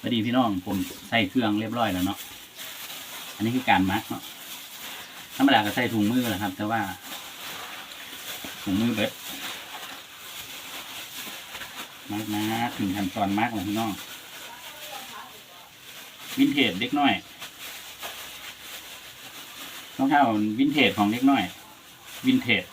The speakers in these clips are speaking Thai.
พอดีพี่น้องผมใส่เครื่องเรียบร้อยแล้วเนาะ อันนี้คือการมัดเนาะ ธรรมดาก็ใส่ถุงมือแหละครับ แต่ว่าถุงมือเบิดมัดนะถึงขั้นตอนมัดของพี่น้องวินเทจเล็กน้อยรองเท้าวินเทจของเล็กน้อย วินเทจ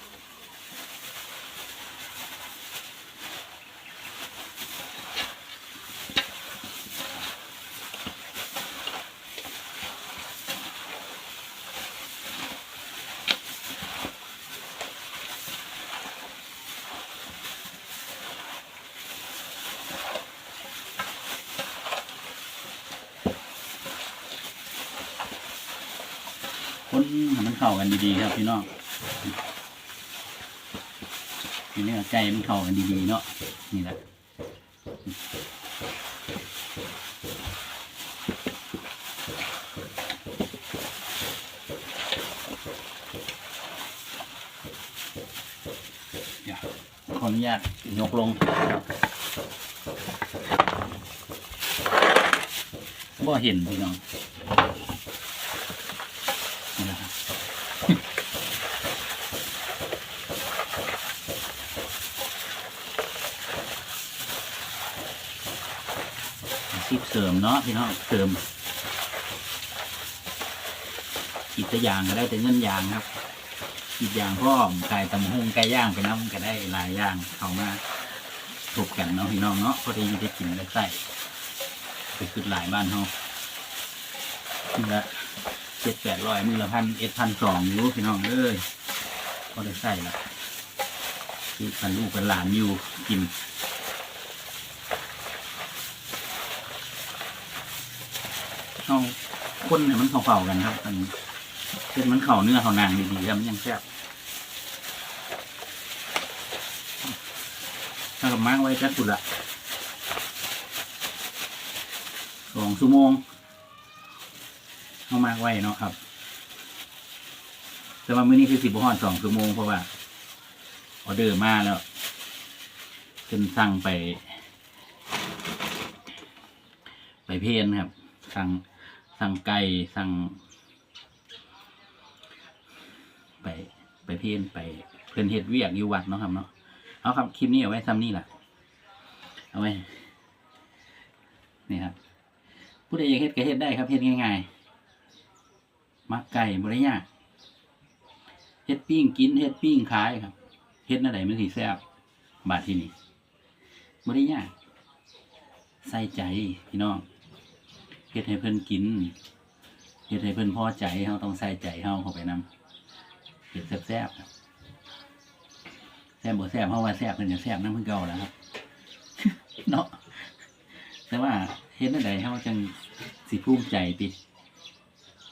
คนให้มันเข้ากันดีๆครับพี่น้องทีนี้ใจมันเข้ากันดีๆเนาะนี่แหละขออนุญาตยกลงบ่เห็นพี่น้อง นี่แหละครับ อาชีพเสริมเนาะพี่น้องเสริมกิจยางก็ได้แต่เงินยางครับกิจยางพ่อไก่ตำหงไก่ย่างไปน้ำก็ได้หลายอย่างเข้ามาถูกกันเนาะพี่น้องเนาะพอดีได้กินได้ใส่ไปคือหลายบ้านเฮานี่ละเจ็ดแปดร้อยมือละพันเอ็ดพันสองอยู่พี่น้องเอ้ยก็ได้ใส่ละที่พันลูกเป็นหลานอยู่กิน เอาคนเนี่ยมันเข่าๆกันครับอันนี้เป็นมันเข่าเนื้อเข่านางดีๆครับมันยังแซ่บถ้ากับมากไว้จัดสุดละสองชั่วโมงเข้ามากไว้เนาะครับ แต่ว่ามื้อนี้คือสิบห้อนสองชั่วโมงเพราะว่าออเดอร์มาแล้วเพิ่นสั่งไป ไปเพนครับ สั่ง สั่งไก่สั่ง ไปไปเพนไปเพิ่อนเฮ็ดเวียกอยู่วัดเนาะครับเนาะเอาครับคลิปนี้เอาไว้ซ้ำนี่แหละเอาไว้นี่ครับผู้ใดอยากเฮ็ดก็เฮ็ดได้ครับเฮ็ดง่ายๆมักไก่บริยากเฮ็ดปิ้งกินเฮ็ดปิ้งขายครับเฮ็ดอะไรมันสิแซ่บบาดที่นี่บริยากใส่ใจพี่น้อง เฮ็ดให้เพิ่นกินเฮ็ดให้เพิ่นพอใจเฮาต้องใส่ใจเฮาเข้าไปนํเฮ็ดแซ่บๆครับแซ่บบ่แซ่บเฮาว่าแซ่บเพิ่นจะแซ่บนำเพิ่นเก่าแล้วครับเนาะแต่ว่าเฮ็ดอะไรเฮาจังสิภูมิใจติ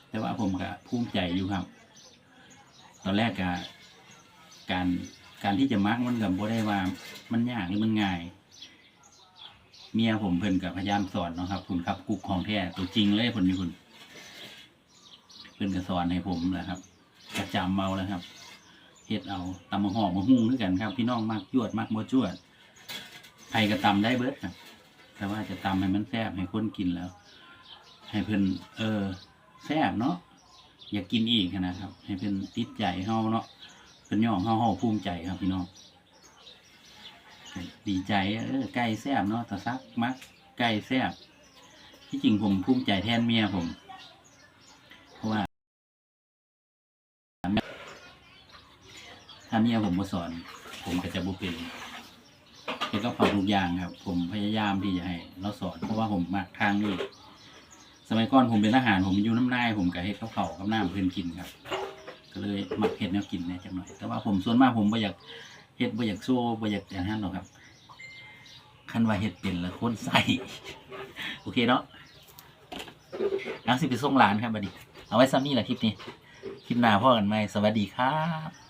แต่ว่าผมก็ภูมิใจอยู่ครับ ตอนแรกก็การการที่จะมักมันกับบ่ได้ว่ามันยากหรือมันง่าย เมียผมเพิ่นกับพยายามสอนเนาะครับคุณครับกุ๊กของแท้ตัวจริงเลยผลอยู่คุณเพิ่นก็สอนให้ผมแหละครับกระจำเมาแล้วครับเฮ็ดเอาตำมะหอกมะฮุ่งด้วยกันครับ พี่น้องมักจวดมักบ่จวดไผก็ตำได้เบิดครับ แต่ว่าจะตำให้มันแซ่บให้คนกินแล้ว ให้เพิ่นเออแซ่บเนาะอยากกินอีกนะครับ ให้เป็นติดใจเฮาเนาะเป็นย่องเฮาเฮาภูมิใจครับพี่น้อง ดีใจเออไก่แซ่บเนาะตาซักมักไก่แซ่บที่จริงผมภูมิใจแทนเมียผม เพราะว่าถ้าเมียผมมาสอน ผมก็จะบุเป็นเกี่ยวกับเผาทุกอย่างครับ ผมพยายามที่จะให้เราสอนเพราะว่าผมมักทางนี้สมัยก่อนผมเป็นทหารผมอยู่น้ำนายผมก็เฮ็ดข้าเผากับน้ำเพื่อนกินครับ ก็เลยมักเฮ็ดแนวกินเนี่ยจังหน่อย แต่ว่าผมส่วนมากผมบ่อยากเฮ็ดบ่อยากโซ่บ่อยากอย่างนั้นหรอกครับ คันว่าเห็ดเป็นละคนใส่โอเคเนาะนักสิไปส่งหลานครับบัดนี้ เอาไว้ซ้ำนี่แหละคลิปนี้ คลิปหน้าพ่อกันไหมสวัสดีครับ